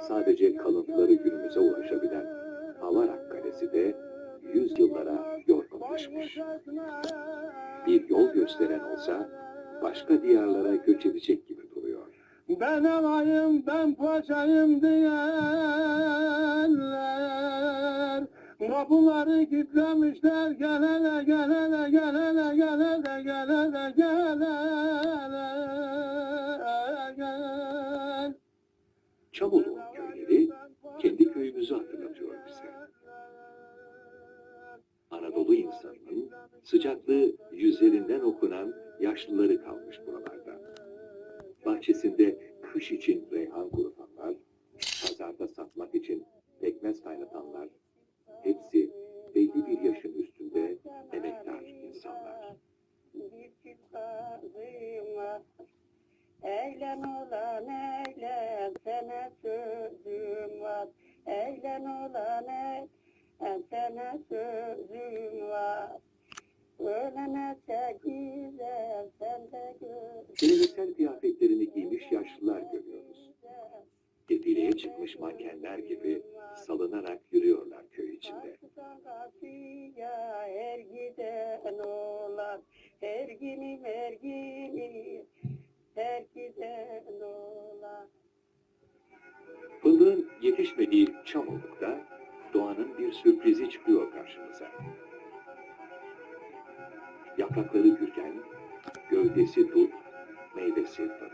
sadece kalıntıları günümüze ulaşabilen Avarak Kalesi de yüzyıllara yorgunlaşmış. Bir yol gösteren olsa başka diyarlara göç edecek gibi duruyor. Ben alayım, ben paşayım diyenler Kapıları kilitlemişler gel hele gel hele gel hele gel hele gel hele gel hele gel Çamoluk köyleri kendi köyümüzü hatırlatıyor bize. Anadolu insanının sıcaklığı yüzlerinden okunan yaşlıları kalmış buralarda. Bahçesinde kış için reyhan kurutanlar, pazarda satmak için pekmez kaynatanlar, hepsi belli bir yaşın üstünde emektar insanlar. Eğlen olan eğlen sana sözüm. Eğlen olan sana sözüm var. Ölene sen de güzel. Geleneksel kıyafetlerini giymiş yaşlılar görüyoruz. Defileye çıkmış mankenler gibi salınarak yürüyorlar köy içinde. Her giden olan her ginim her ginim her giden olan Fındığın yetişmediği Çamoluk'ta doğanın bir sürprizi çıkıyor karşımıza. Yaprakları gülgen, gövdesi dut, meyvesi fındık.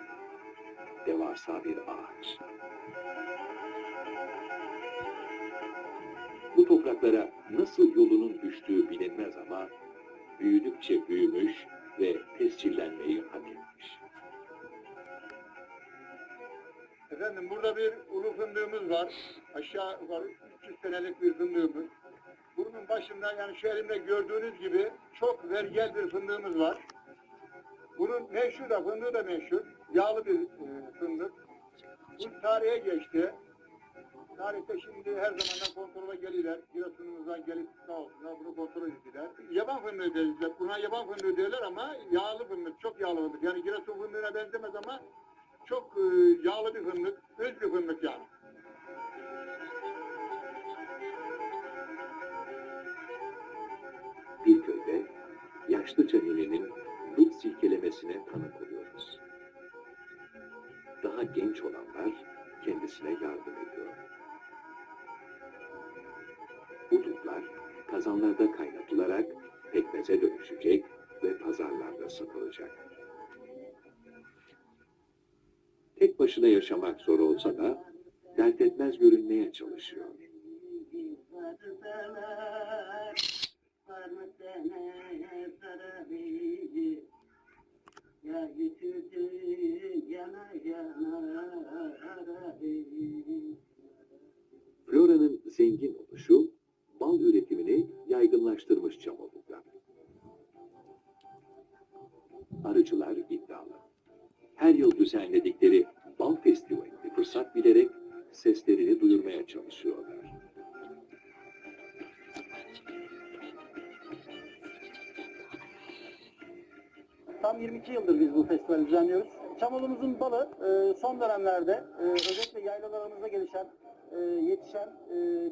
Devasa bir ağaç. Bu topraklara nasıl yolunun düştüğü bilinmez ama büyüdükçe büyümüş ve tescillenmeyi hak etmiş. Efendim burada bir ulu fındığımız var. Aşağı yukarı 300 senelik bir fındığımız. Bunun başında yani şu elimde gördüğünüz gibi çok vergel bir fındığımız var. Bunun meşhur da fındığı da meşhur. Yağlı bir e, fındık. Bu tarihe geçti. Tarihte şimdi her zamandan kontrola gelirler. Giresunumuzdan gelip sağ olsunlar bunu kontrol ettiler. Yaban fındığı dediler. Buna yaban fındığı derler ama yağlı fındık. Çok yağlı fındık. Yani Giresun fındığına benzemez ama çok e, yağlı bir fındık. Öz bir fındık yani. bir köyde yaşlıca ninenin dut silkelemesine tanık oluyoruz. Daha genç olanlar kendisine yardım ediyor. Bu dutlar kazanlarda kaynatılarak pekmeze dönüşecek ve pazarlarda satılacak. Tek başına yaşamak zor olsa da dert etmez görünmeye çalışıyor. Flora'nın zengin oluşu bal üretimini yaygınlaştırmış Çamoluk'ta. Arıcılar iddialı. Her yıl düzenledikleri bal festivalini fırsat bilerek seslerini duyurmaya çalışıyorlar. Tam 22 yıldır biz bu festivali düzenliyoruz. Çamolumuzun balı e, son dönemlerde e, özellikle yaylalarımızda gelişen, e, yetişen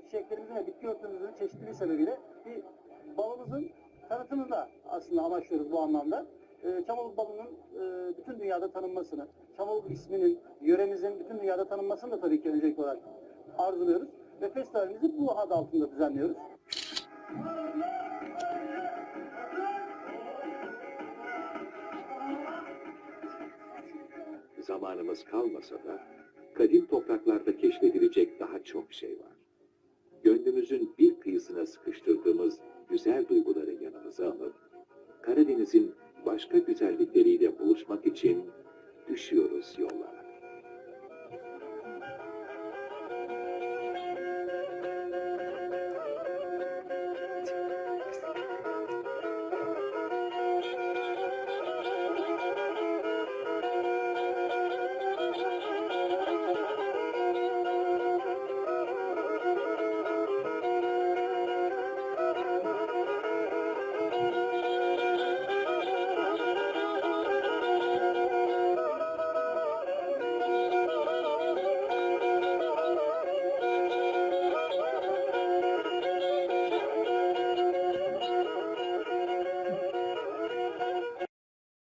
çiçeklerimizin ve bitki örtümüzün çeşitliliği sebebiyle bir balımızın tanıtımını da aslında amaçlıyoruz bu anlamda. E, Çamoluk balının bütün dünyada tanınmasını, Çamoluk isminin, yöremizin bütün dünyada tanınmasını da tabii ki öncelikli olarak arzuluyoruz. Ve festivalimizi bu adı altında düzenliyoruz. Zamanımız kalmasa da kadim topraklarda keşfedilecek daha çok şey var. Gönlümüzün bir kıyısına sıkıştırdığımız güzel duyguları yanımıza alıp Karadeniz'in başka güzellikleriyle buluşmak için düşüyoruz yollara.